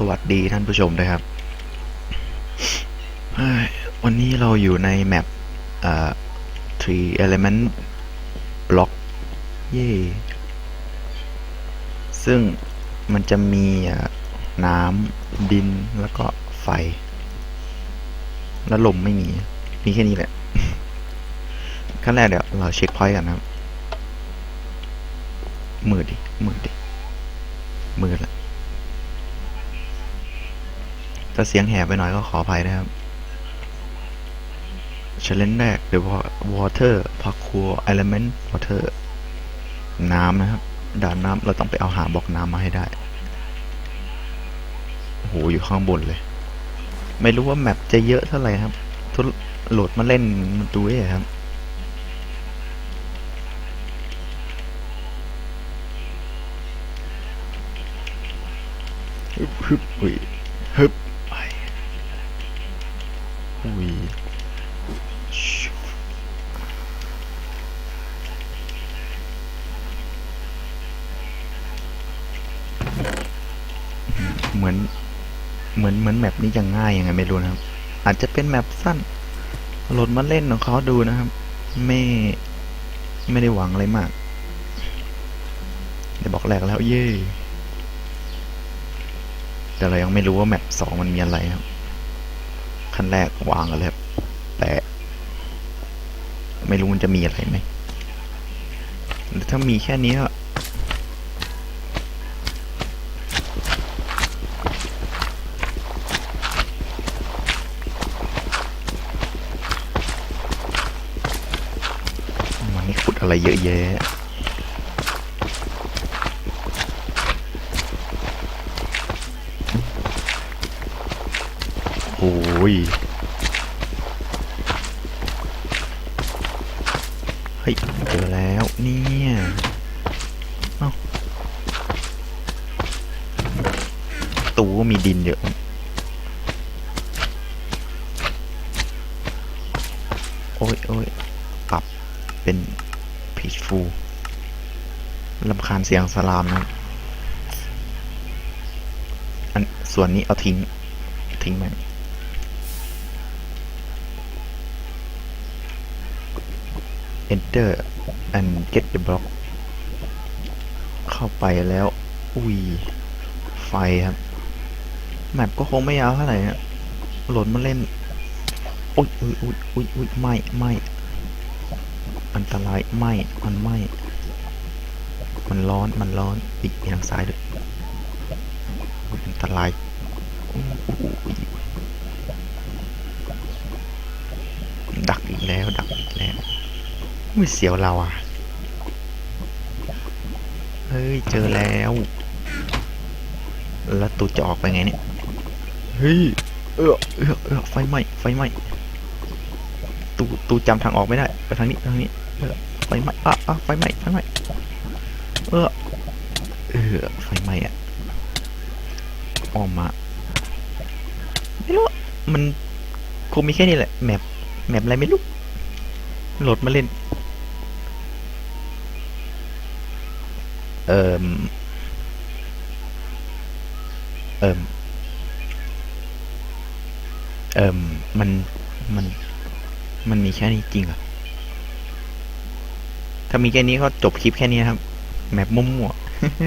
สวัสดีท่านผู้ชมด้วยครับ วันนี้เราอยู่ในแมปเอ่อ three element block เย่ซึ่งมันจะมีน้ำดินแล้วก็ไฟ แล้วลมไม่มี มีแค่นี้แหละ ขั้นแรกเดี๋ยวเราเช็คพอยต์กันนะครับ มืดดิ มืดดิ มืดละ ถ้าเสียงแหบไปหน่อยก็ขออภัยนะครับ challenge แรก the wa- water parkour element water น้ำนะครับ ด่านน้ำเราต้องไปเอาหาบอกน้ำมาให้ได้โอ้โหอยู่ข้างบนเลย ไม่รู้ว่าแมปจะเยอะเท่าไหร่ครับทุโหลดมาเล่นมันดูเอ้ครับฮึบฮึบ อุ้ยเหมือน เหมือน เหมือนแมปนี้จะง่ายยังไงไม่รู้นะครับ อาจจะเป็นแมปสั้นโหลดมาเล่นของเขาดูนะครับ ไม่ ไม่ได้หวังอะไรมากเดี๋ยวบอกแรกแล้วเย้แต่เรายังไม่รู้ว่าแมปสองมันมีอะไรครับ ขั้นแรกวางกันเลยแปะไม่รู้มันจะมีอะไรไหมหรือถ้ามีแค่นี้มันนี่ขุดอะไรเยอะแยะ โอ้ย เฮ้ยเจอแล้วเนี่ยเอ้าตูก็มีดินเยอะโอ้ยโอ้ยปรับเป็นพีชฟูลำคาญเสียงสลามนะอันส่วนนี้เอาทิ้ง ทิ้งมัน enter and get the block เข้าไปแล้ว อุ้ย ไฟครับ แมปก็คงไม่ยาวเท่าไหร่นะหลดมาเล่น อุ้ยอุ้ยอุ้ยอุ้ยอุ้ยไม่ไม่อันตรายไม่มันไม่ มันร้อนมันร้อนอีกทางซ้ายด้วยอันตรายอุ้ยอุ้ยอุ้ยดักอีกแล้ว ดักอีกแล้ว อุ้ยเสียวเราอะ เฮ้ย เจอแล้ว แล้วตูจะออกไปไงเนี่ย เฮ้ย เออเออเออไฟไหม้ ไฟไหม้ ตูตูจำทางออกไม่ได้ ไปทางนี้ ทางนี้ เออ ไฟไหม้อะอะไฟไหม้ ไฟไหม้ เออ เออ ไฟไหม้อะ ออกมา ไม่รู้ มันคงมีแค่นี้แหละ แมป แมปอะไรไม่รู้โหลดมาเล่น เอิมเอิมเอิมมันมัน มันมีแค่นี้จริงเหรอถ้ามีแค่นี้ก็จบคลิปแค่นี้ครับ แมปมั่วๆ